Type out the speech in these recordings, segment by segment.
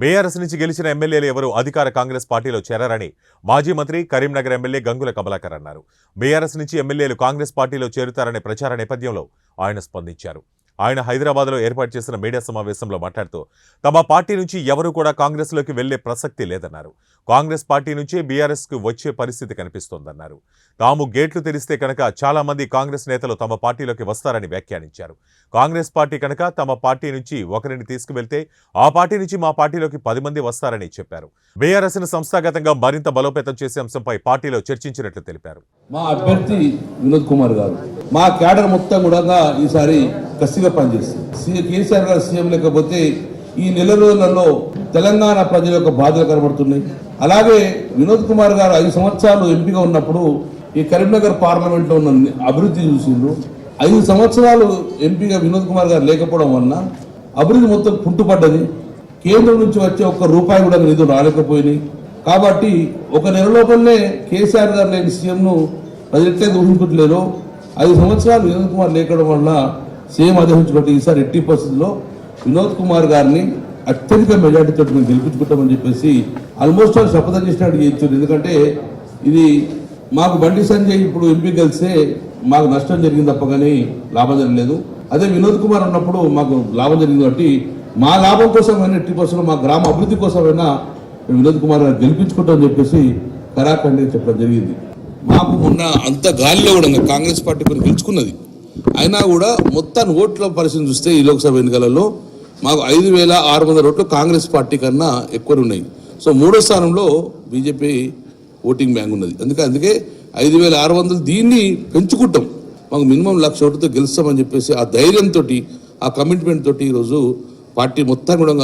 BRS నుంచి గెలిచిన ఎమ్మెల్యేలు ఎవరు అధికార కాంగ్రెస్ పార్టీలో చేరారని మాజీ మంత్రి కరీంనగర్ ఎమ్మెల్యే గంగుల కమలాకర్ అన్నారు. బీఆర్ఎస్ నుంచి ఎమ్మెల్యేలు కాంగ్రెస్ పార్టీలో చేరుతారనే ప్రచార నేపథ్యంలో ఆయన స్పందించారు. ఆయన హైదరాబాద్లో ఏర్పాటు చేసిన మీడియా సమావేశంలో మాట్లాడుతూ తమ పార్టీ నుంచి ఎవరూ కూడా కాంగ్రెస్లోకి వెళ్ళే ప్రసక్తి లేదన్నారు. కాంగ్రెస్ పార్టీ నుంచే బీఆర్ఎస్కు వచ్చే పరిస్థితి కనిపిస్తోందన్నారు. తాము గేట్లు తెరిస్తే కనుక చాలామంది కాంగ్రెస్ నేతలు తమ పార్టీలోకి వస్తారని వ్యాఖ్యానించారు. కాంగ్రెస్ పార్టీ కనుక తమ పార్టీ నుంచి ఒకరిని తీసుకువెళ్తే ఆ పార్టీ నుంచి మా పార్టీలోకి పది మంది వస్తారని చెప్పారు. బీఆర్ఎస్ను సంస్థాగతంగా మరింత బలోపేతం చేసే అంశంపై పార్టీలో చర్చించినట్లు తెలిపారు. మా అభ్యర్థి వినోద్ కుమార్ గారు. మా కేడర్ మొత్తం కూడా ఈసారి కసిగా పనిచేస్తుంది. సీ- కేసీఆర్ గారు సీఎం లేకపోతే ఈ నెల రోజులలో తెలంగాణ ప్రజల యొక్క బాధలు కనబడుతున్నాయి. అలాగే వినోద్ కుమార్ గారు ఐదు సంవత్సరాలు ఎంపీగా ఉన్నప్పుడు ఈ కరీంనగర్ పార్లమెంట్లో ఉన్న అభివృద్ధి చూసిండ్రు. ఐదు సంవత్సరాలు ఎంపీగా వినోద్ కుమార్ గారు లేకపోవడం వలన అభివృద్ధి మొత్తం పుట్టుపడ్డది కేంద్రం నుంచి వచ్చే ఒక్క రూపాయి కూడా నిధులు రాలేకపోయినాయి. కాబట్టి ఒక నెల లోపలనే కేసీఆర్ గారు లేని సీఎంను ప్రజలు ఎట్లయితే ఊహించుకుంటలేరో ఐదు సంవత్సరాలు వినోద్ కుమార్ లేకపోవడం వల్ల సీఎం అధించుకుంటే ఈసారి ఎట్టి పరిస్థితుల్లో వినోద్ కుమార్ గారిని అత్యధిక మెజార్టీతో మేము గెలిపించుకుంటామని చెప్పేసి ఆల్మోస్ట్ వాళ్ళు శపథం చేసినట్టు చేయొచ్చు ఎందుకంటే ఇది మాకు బండి సంజయ్ ఇప్పుడు ఎంపీ కలిస్తే మాకు నష్టం జరిగింది తప్ప కానీ లాభం జరగలేదు. అదే వినోద్ కుమార్ ఉన్నప్పుడు మాకు లాభం జరిగింది కాబట్టి మా లాభం కోసమైనా ఎట్టి కోసం మా గ్రామ అభివృద్ధి కోసమైనా వినోద్ కుమార్ గారు గెలిపించుకుంటామని చెప్పేసి కరాఖండి చెప్పడం జరిగింది. మాకు మొన్న అంత గాలిలో కూడా కాంగ్రెస్ పార్టీ కొన్ని గెలుచుకున్నది. అయినా కూడా మొత్తాన్ని ఓట్ల పరిస్థితి చూస్తే ఈ లోక్సభ ఎన్నికలలో మాకు ఐదు వేల ఆరు వందల ఓట్లు కాంగ్రెస్ పార్టీ కన్నా ఎక్కువ ఉన్నాయి. సో మూడో స్థానంలో బీజేపీ ఓటింగ్ బ్యాంక్ ఉన్నది. అందుకే అందుకే ఐదు వేల ఆరు వందలు దీన్ని పెంచుకుంటాం. మాకు మినిమం లక్ష ఓటుతో గెలుస్తామని చెప్పేసి ఆ ధైర్యంతో ఆ కమిట్మెంట్ తోటి ఈరోజు పార్టీ మొత్తం కూడా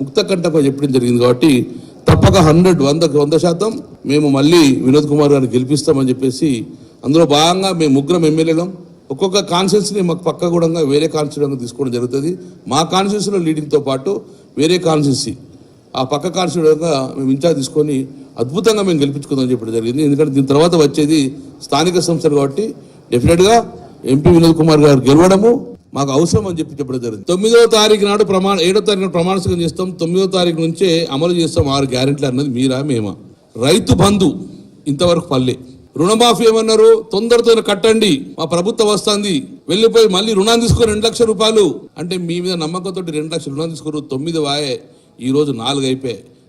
ముక్త కంటగా చెప్పడం జరిగింది కాబట్టి తప్పక హండ్రెడ్ వందకు వంద శాతం మేము మళ్ళీ వినోద్ కుమార్ గారిని గెలిపిస్తామని చెప్పేసి అందులో భాగంగా మేము ముగ్గురం ఎమ్మెల్యేలం. ఒక్కొక్క కాన్స్టిట్యూన్సీని మాకు పక్క కూడా వేరే కాన్స్టిట్యూన్సీ తీసుకోవడం జరుగుతుంది. మా కాన్స్టిట్యూన్సీలో లీడింగ్తో పాటు వేరే కాన్స్టిట్యూన్సీ ఆ పక్క కాన్స్టిట్యూన్సీగా మేము ఇన్ఛార్జ్ తీసుకొని అద్భుతంగా మేము గెలిపించుకుందామని చెప్పడం జరిగింది. ఎందుకంటే దీని తర్వాత వచ్చేది స్థానిక సంస్థలు కాబట్టి డెఫినెట్గా ఎంపీ వినోద్ కుమార్ గారు గెలవడము మాకు అవసరం అని చెప్పి చెప్పడం జరిగింది. తొమ్మిదవ తారీఖు నాడు ప్రమాణ ఏడో తారీఖు నాడు ప్రమాణ స్వీకారం చేస్తాం. తొమ్మిదవ తారీఖు నుంచే అమలు చేస్తాం. ఆరు గ్యారెంటీలు అన్నది మీరా మేమా? రైతు బంధు ఇంతవరకు పల్లె. రుణమాఫీ ఏమన్నారు? తొందరతో కట్టండి. మా ప్రభుత్వం వస్తుంది. వెళ్ళిపోయి మళ్ళీ రుణాన్ని తీసుకుని రెండు లక్షల రూపాయలు. అంటే మీ మీద నమ్మకంతో రెండు లక్షల రుణం తీసుకున్నారు తొమ్మిది వాయే. ఈ రోజు నాలుగు అయిపోయాయి